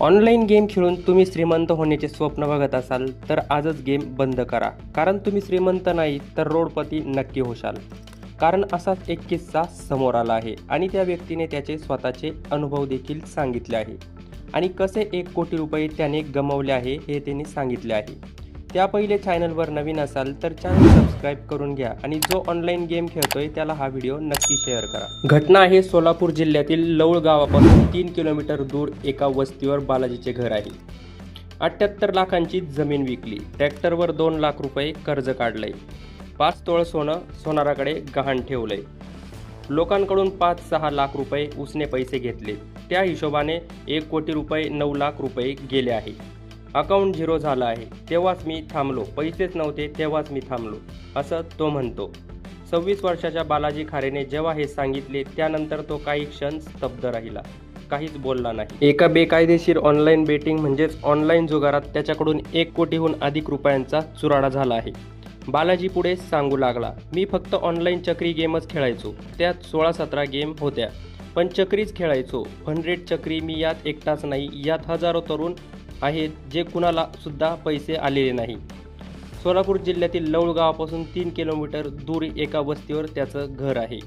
Online game खेळून तुम्ही श्रीमंत होण्याचे स्वप्न बघत असाल तर आजच गेम बंद करा. कारण तुम्ही श्रीमंत नाही तर रोडपती नक्की होशाल. कारण असाच एक किस्सा समोर आला आहे आणि त्या व्यक्तीने त्याचे स्वतःचे अनुभव देखील सांगितले आहे. आणि कसे एक कोटी रुपये त्याने गमावले आहे हे त्यांनी सांगितले आहे. त्या पहिले चॅनलवर नवीन असाल तर चॅनल सबस्क्राईब करून घ्या आणि जो ऑनलाईन गेम खेळतोय त्याला हा व्हिडिओ नक्की शेअर करा. घटना आहे सोलापूर जिल्ह्यातील लवळ गावापासून तीन किलोमीटर दूर एका वस्तीवर बालाजीचे घर आहे. अठ्ठ्याहत्तर लाखांची जमीन विकली. ट्रॅक्टरवर दोन लाख रुपये कर्ज काढलंय. पाच तोळ सोनं सोनाराकडे गहाण ठेवलंय. लोकांकडून पाच सहा लाख रुपये उसने पैसे घेतले. त्या हिशोबाने एक कोटी रुपये नऊ लाख रुपये गेले आहे. अकाउंट झिरो झालं आहे. तेव्हाच मी थांबलो. पैसेच नव्हते तेव्हाच मी थांबलो. असं तो म्हणतो. सव्वीस वर्षाच्या बालाजी खारेने जेव्हा हे सांगितले त्यानंतर तो काही क्षण स्तब्ध राहिला. काहीच बोलला नाही. एका बेकायदेशीर ऑनलाईन बेटिंग म्हणजेच ऑनलाईन जुगारात त्याच्याकडून एक कोटीहून अधिक रुपयांचा चुराडा झाला आहे. बालाजी पुढे सांगू लागला मी फक्त ऑनलाईन चक्री गेमच खेळायचो. त्यात सोळा सतरा गेम होत्या. पण चक्रीच खेळायचो. हंड्रेड चक्री मी यात एकटाच नाही. यात हजारो तरुण आहेत जे कुणाला सुद्धा पैसे आलेले नाही. सोलापूर जिल्ह्यातील लवळ गावापासून तीन किलोमीटर दूर एका वस्तीवर त्याचं घर आहे.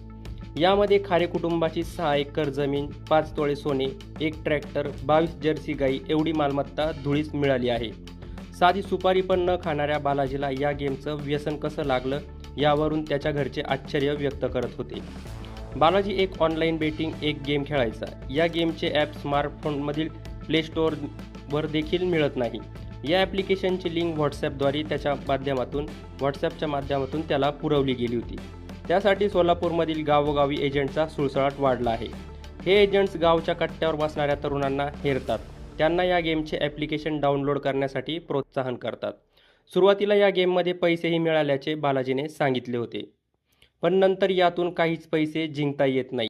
यामध्ये खारे कुटुंबाची सहा एकर जमीन पाच तोळे सोने एक ट्रॅक्टर बावीस जर्सी गाई एवढी मालमत्ता धुळीस मिळाली आहे. साधी सुपारी पण न खाणाऱ्या बालाजीला या गेमचं व्यसन कसं लागलं यावरून त्याच्या घरचे आश्चर्य व्यक्त करत होते. बालाजी एक ऑनलाईन बेटिंग एक गेम खेळायचा. या गेमचे ॲप स्मार्टफोनमधील प्ले स्टोअरवर देखील मिळत नाही. या ॲप्लिकेशनची लिंक व्हॉट्सॲपद्वारे त्याच्या माध्यमातून व्हॉट्सॲपच्या माध्यमातून त्याला पुरवली गेली होती. त्यासाठी सोलापूरमधील गावोगावी एजंटचा सुळसुळाट वाढला आहे. हे एजंट्स गावच्या कट्ट्यावर बसणाऱ्या तरुणांना हेरतात. त्यांना या गेमचे ॲप्लिकेशन डाउनलोड करण्यासाठी प्रोत्साहन करतात. सुरुवातीला या गेममध्ये पैसेही मिळाल्याचे बालाजीने सांगितले होते. पण नंतर यातून काहीच पैसे जिंकता येत नाही.